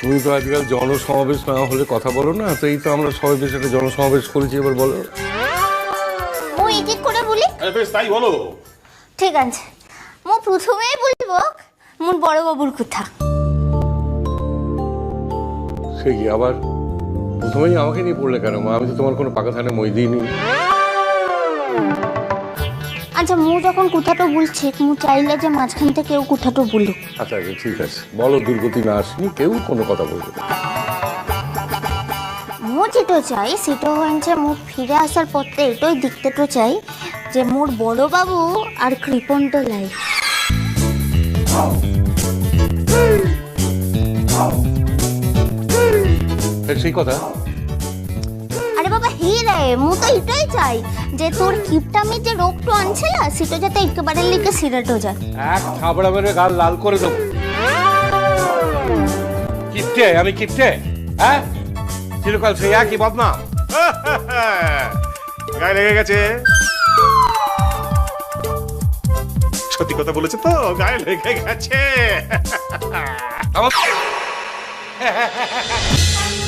তুমি তো আজকাল জনসমাবেশ না হলে কথা বলো না তো এই তো আমরা সবাই বেশ একটা জনসমাবেশ করেছি এবার বলো। মু এটি করে বলি? আরে বেশ তাই বলো। ঠিক আছে। মু প্রথমেই বলব মোর বড় বাবুর কথা। সে কি আবার? প্রথমেই আমাকে নিয়ে পড়লে কেন মা? আমি তো তোমার কোনো পাকা থানে মই দিইনি। আচ্ছা মু যখন কথাটা বলছে মু চাইলে যে মাঝখান থেকে কেউ কথাটা বলুক। আচ্ছা আচ্ছা ঠিক আছে। বলো দুর্গতি না আসনি কেউ কোনো কথা বলবে না। মু যেটা চাই সেটা হচ্ছে মু ফিরে আসার পথে এটাই দেখতে তো চাই যে মোর বড় বাবু আর কৃপন্ত লাইফ সেই কথা? আরে রে মু তো এটাই চাই যে তোর কিপটামি যে রোগটা আনছিল সেটা যাতে একেবারে লিখে সিরেট হয়ে যায়। এক থাবড়া মেরে গাল লাল করে দেবো। কিপটে আমি কিপটে? হ্যাঁ? চিরকাল সেই একই বদনাম। গায়ে লেগে গেছে। সত্যি কথা বলেছে তো? গায়ে লেগে গেছে।